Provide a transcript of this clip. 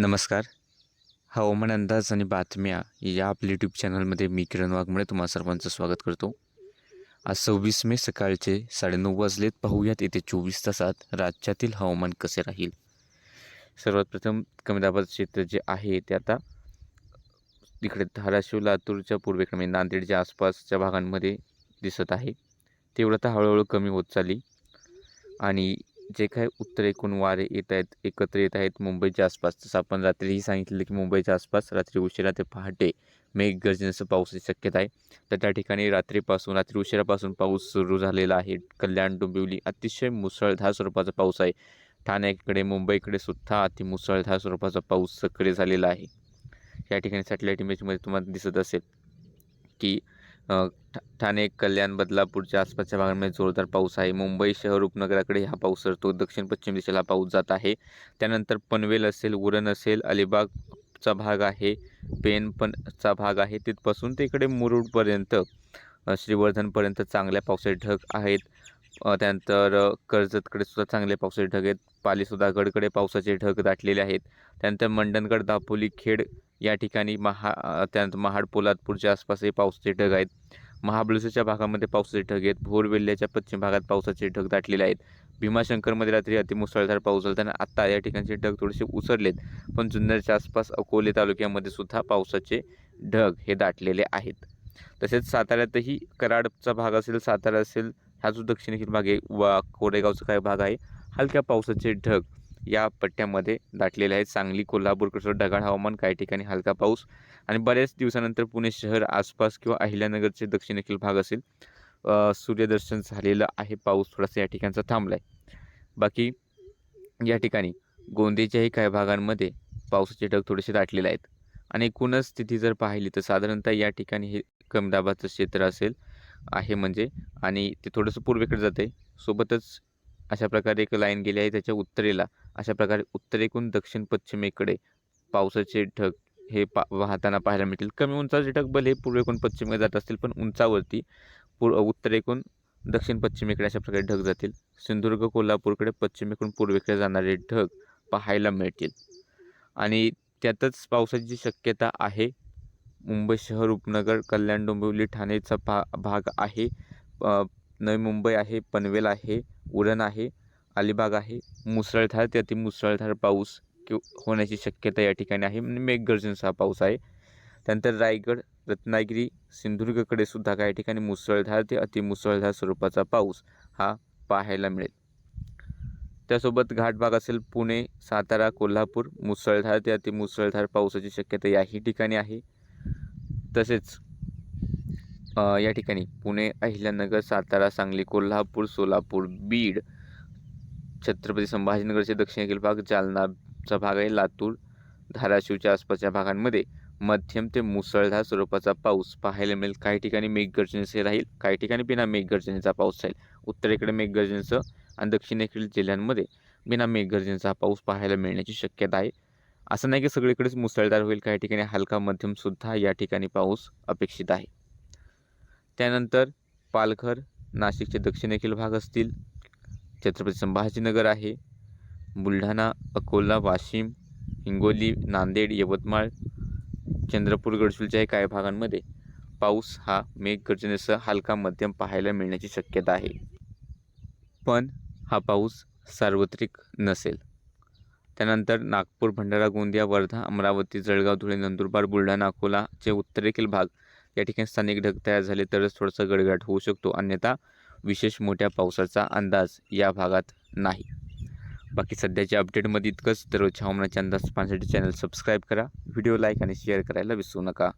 नमस्कार. हवामान अंदाज आणि बातम्या या आपल्या यूट्यूब चॅनलमध्ये मी किरण वाघमळे तुम्हा सर्वांचं स्वागत करतो. आज सव्वीस मे सकाळचे साडेनऊ वाजलेत. पाहूयात येते चोवीस तासात राज्यातील हवामान कसे राहील. सर्वात प्रथम कमी दाबाचं क्षेत्र जे आहे ते आता इकडे धाराशिव लातूरच्या पूर्वेकडे म्हणजे नांदेडच्या आसपासच्या भागांमध्ये दिसत आहे. तेवढं हळूहळू कमी होत चालली आणि जे काही एकूण वारे येत आहेत एकत्र येत आहेत मुंबईच्या आसपास. जसं आपण रात्रीही सांगितलं की मुंबईच्या आसपास रात्री उशिरा ते पहाटे मेघगर्जनेचं पावसाची शक्यता आहे. तर त्या ठिकाणी रात्रीपासून रात्री उशिरापासून पाऊस सुरू झालेला आहे. कल्याण डोंबिवली अतिशय मुसळधार स्वरूपाचा पाऊस आहे. ठाण्याकडे मुंबईकडे सुद्धा अति मुसळधार स्वरूपाचा पाऊस सक्रिय झालेला आहे. या ठिकाणी सॅटेलाईट इमेजमध्ये तुम्हाला दिसत असेल की ठाणे कल्याण बदलापूरच्या आसपासच्या भागांमध्ये जोरदार पाऊस आहे. मुंबई शहर उपनगराकडे हा पाऊस सरतो. दक्षिण पश्चिम दिशेला पाऊस जात आहे. त्यानंतर पनवेल असेल उरण असेल अलिबागचा भाग आहे पेन पणचा भाग आहे. तिथपासून ते इकडे मुरुडपर्यंत श्रीवर्धनपर्यंत चांगल्या पावसाचे ढग आहेत. त्यानंतर कर्जतकडे सुद्धा चांगले पावसाचे ढग आहेत. पालीसुधागडकडे पावसाचे ढग दाटलेले आहेत. त्यानंतर मंडणगड दापोली खेड या ठिकाणी महा त्यानंतर महाड पोलादपूरच्या आसपासही पावसाचे ढग आहेत. महाबळेश्वरच्या भागामध्ये पावसाचे ढग आहेत. भोरवेल्ल्याच्या पश्चिम भागात पावसाचे ढग दाटलेले आहेत. भीमाशंकरमध्ये रात्री अतिमुसळधार पाऊस झाला आणि आत्ता या ठिकाणचे ढग थोडेसे उसरलेत पण जुन्नरच्या आसपास अकोले तालुक्यामध्ये सुद्धा पावसाचे ढग हे दाटलेले आहेत. तसेच साताऱ्यातही कराडचा भाग असेल सातारा असेल हा जो दक्षिणेकडील भाग आहे वा कोरेगावचा काही भाग आहे हलक्या पावसाचे ढग या पट्ट्यामध्ये दाटलेले आहेत. सांगली कोल्हापूरकडचं ढगाळ हवामान काही ठिकाणी हलका पाऊस आणि बऱ्याच दिवसानंतर पुणे शहर आसपास किंवा अहिल्यानगरचे दक्षिणेकडील भाग असेल. सूर्यदर्शन झालेलं आहे. पाऊस थोडासा या ठिकाणचा थांबला आहे बाकी या ठिकाणी गोंदेच्याही काही भागांमध्ये पावसाचे ढग थोडेसे दाटलेले आहेत. आणि एकूणच स्थिती जर पाहिली तर साधारणतः या ठिकाणी हे कमी दाबाचं क्षेत्र असेल आहे म्हणजे. आणि ते थोडंसं पूर्वेकडे जाते सोबतच अशा प्रकारे एक लाईन गेली आहे त्याच्या उत्तरेला. अशा प्रकारे उत्तरेकडून दक्षिण पश्चिमेकडे पावसाचे ढग हे पा वाहताना पाहायला मिळतील. कमी उंचाचे ढग भले पूर्वेकडून पश्चिमेकडे जात असतील पण उंचावरती पूर उत्तरेकडून दक्षिण पश्चिमेकडे अशा प्रकारे ढग जातील. सिंधुदुर्ग कोल्हापूरकडे पश्चिमेकडून पूर्वेकडे जाणारे ढग पाहायला मिळतील. आणि त्यातच पावसाची शक्यता आहे. मुंबई शहर उपनगर कल्याण डोंबिवली ठाणेचा भा भाग आहे. नवी मुंबई आहे पनवेल आहे. उरण आहे अलिबाग आहे मुसळधार ते अति मुसळधार पाऊस कि होण्याची शक्यता या ठिकाणी आहे. म्हणजे मेघगर्जनेचा हा पाऊस आहे. त्यानंतर रायगड रत्नागिरी सिंधुदुर्गकडे सुद्धा काही ठिकाणी मुसळधार ते अतिमुसळधार स्वरूपाचा पाऊस हा पाहायला मिळेल. त्यासोबत घाटभाग असेल पुणे सातारा कोल्हापूर मुसळधार ते अतिमुसळधार पावसाची शक्यता याही ठिकाणी आहे. तसेच या ठिकाणी पुणे अहिल्यानगर सातारा सांगली कोल्हापूर सोलापूर बीड छत्रपती संभाजीनगरचे दक्षिणेकडील भाग जालनाचा भाग आहे लातूर धाराशिवच्या आसपासच्या भागांमध्ये. मध्यम ते मुसळधार स्वरूपाचा पाऊस पाहायला मिळेल. काही ठिकाणी मेघगर्जनेचे राहील काही ठिकाणी बिना मेघगर्जनेचा पाऊस राहील. उत्तरेकडे मेघगर्जनेचं आणि दक्षिणेकडील जिल्ह्यांमध्ये बिना मेघगर्जनेचा पाऊस पाहायला मिळण्याची शक्यता आहे. असं नाही की सगळीकडेच मुसळधार होईल काही ठिकाणी हलका मध्यमसुद्धा या ठिकाणी पाऊस अपेक्षित आहे. त्यानंतर पालघर नाशिकचे दक्षिणेकडील भाग असतील. छत्रपती संभाजीनगर आहे. बुलढाणा अकोला वाशिम हिंगोली नांदेड यवतमाळ चंद्रपूर गडचिरोलीच्याही काही भागांमध्ये पाऊस हा मेघगर्जनेसह हलका मध्यम पाहायला मिळण्याची शक्यता आहे. पण हा पाऊस सार्वत्रिक नसेल. त्यानंतर नागपूर भंडारा गोंदिया वर्धा अमरावती जळगाव धुळे नंदुरबार बुलढाणा अकोलाचे उत्तरेकडील भाग या ठिकाणी स्थानिक ढग तयार झाले तरच थोडासा गडगडाट होऊ शकतो. अन्यथा विशेष मोठ्या पावसाचा अंदाज या भागात नाही. बाकी सध्याच्या अपडेटमध्ये इतकंच. दररोजच्या हवामानाचे अंदाज पाहण्यासाठी चॅनल सबस्क्राईब करा. व्हिडिओ लाईक आणि शेअर करायला विसरू नका.